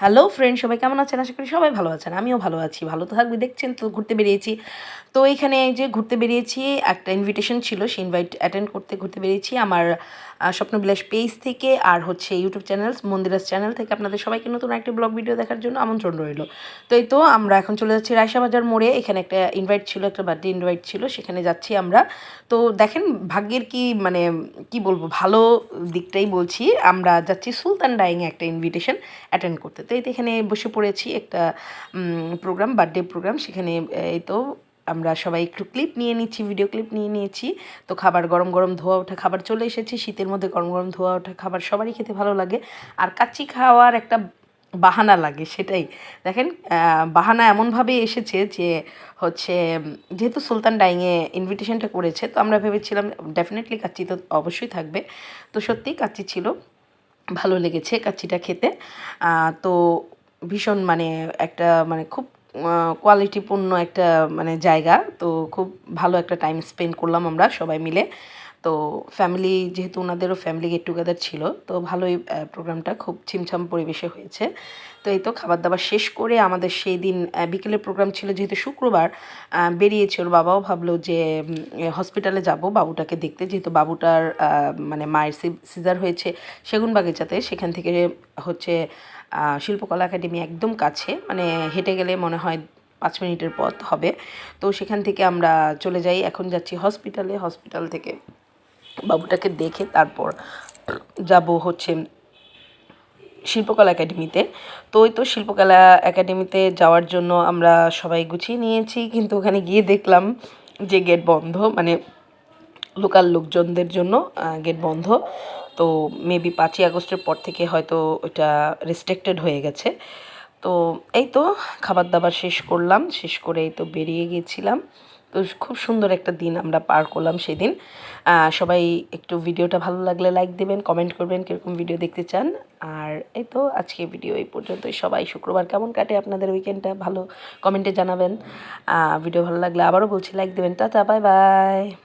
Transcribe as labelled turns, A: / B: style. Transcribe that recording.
A: Hello friend সবাই কেমন আছেন? আশা করি সবাই ভালো আছেন। আমিও ভালো আছি। ভালো তো থাকবে, দেখছেন তো, ঘুরতে বেরিয়েছি। তো এইখানে এই যে ঘুরতে বেরিয়েছি, একটা ইনভিটেশন ছিল সেই ইনভাইট অ্যাটেন্ড করতে ঘুরতে বেরিয়েছি আমার স্বপ্নবিলাস পেজ থেকে আর হচ্ছে ইউটিউব চ্যানেল মন্দিরাস চ্যানেল থেকে আপনাদের সবাইকে নতুন একটি ব্লগ ভিডিও দেখার জন্য আমন্ত্রণ রইল। তো এই তো, আমরা এখন চলে যাচ্ছি রায়সা বাজার মোড়ে। এখানে একটা ইনভাইট ছিল, একটা বার্থডে ইনভাইট ছিল, সেখানে যাচ্ছি আমরা। তো দেখেন, ভাগ্যের কি মানে কি বলব, ভালো দিকটাই বলছি। আমরা যাচ্ছি সুলতান ডাইংয়ে একটা ইনভিটেশন অ্যাটেন্ড করতে। এই তো এখানে বসে পড়েছি একটা প্রোগ্রাম বার্থডে প্রোগ্রাম সেখানে এই তো আমরা সবাই একটু ক্লিপ নিয়ে নিচ্ছি ভিডিও ক্লিপ নিয়ে নিয়েছি। তো খাবার গরম গরম ধোয়া ওঠা খাবার চলে এসেছে। শীতের মধ্যে গরম গরম ধোয়া ওঠা খাবার সবারই খেতে ভালো লাগে। আর কাচ্চি খাওয়ার একটা বাহানা লাগে, সেটাই। দেখেন বাহানা এমনভাবে এসেছে যে, হচ্ছে, যেহেতু সুলতান ডাইংয়ে ইনভিটেশনটা করেছে, তো আমরা ভেবেছিলাম ডেফিনেটলি কাচ্চি তো অবশ্যই থাকবে। তো সত্যিই কাচ্চি ছিল। ভালো লেগেছে কাচ্চিটা খেতে। তো ভীষণ মানে একটা মানে খুব কোয়ালিটিপূর্ণ একটা মানে জায়গা। তো খুব ভালো একটা টাইম স্পেন্ড করলাম আমরা সবাই মিলে। তো ফ্যামিলি যেহেতু ওনাদেরও ফ্যামিলি গেট টুগেদার ছিল, তো ভালোই প্রোগ্রামটা খুব ছিমছাম পরিবেশে হয়েছে। তো এই তো খাবার দাবার শেষ করে আমাদের সেই দিন বিকেলের প্রোগ্রাম ছিল যেহেতু শুক্রবার বেরিয়েছে। ওর বাবাও ভাবলো যে হসপিটালে যাব, বাবুটাকে দেখতে। যেহেতু বাবুটার মানে মায়ের সিজার হয়েছে সেগুন বাগিচাতে সেখান থেকে হচ্ছে শিল্পকলা একাডেমি একদম কাছে মানে হেঁটে গেলে মনে হয় পাঁচ মিনিটের পথ হবে। তো সেখান থেকে আমরা চলে যাই। এখন যাচ্ছি হসপিটালে হসপিটাল থেকে বাবুটাকে দেখে তারপর যাব হচ্ছে শিল্পকলা একাডেমিতে। তো ওই তো শিল্পকলা একাডেমিতে যাওয়ার জন্য আমরা সবাই গুছিয়ে নিয়েছি, কিন্তু ওখানে গিয়ে দেখলাম যে গেট বন্ধ মানে লোকাল লোকজনদের জন্য গেট বন্ধ। তো মেবি পাঁচই আগস্টের পর থেকে হয়তো ওটা রেস্ট্রিক্টেড হয়ে গেছে। তো এই তো খাবার দাবার শেষ করলাম, শেষ করে এই তো বেরিয়ে গিয়েছিলাম তো খুব সুন্দর একটা দিন আমরা পার করলাম সেদিন। সবাই একটু ভিডিওটা ভালো লাগলে লাইক দেবেন কমেন্ট করবেন, কীরকম ভিডিও দেখতে চান। আর এই তো আজকে ভিডিও এই পর্যন্তই। সবাই শুক্রবার কেমন কাটে আপনাদের উইকেন্ডটা ভালো কমেন্টে জানাবেন। ভিডিও ভালো লাগলে আবারও বলছি লাইক দেবেন। Tata bye bye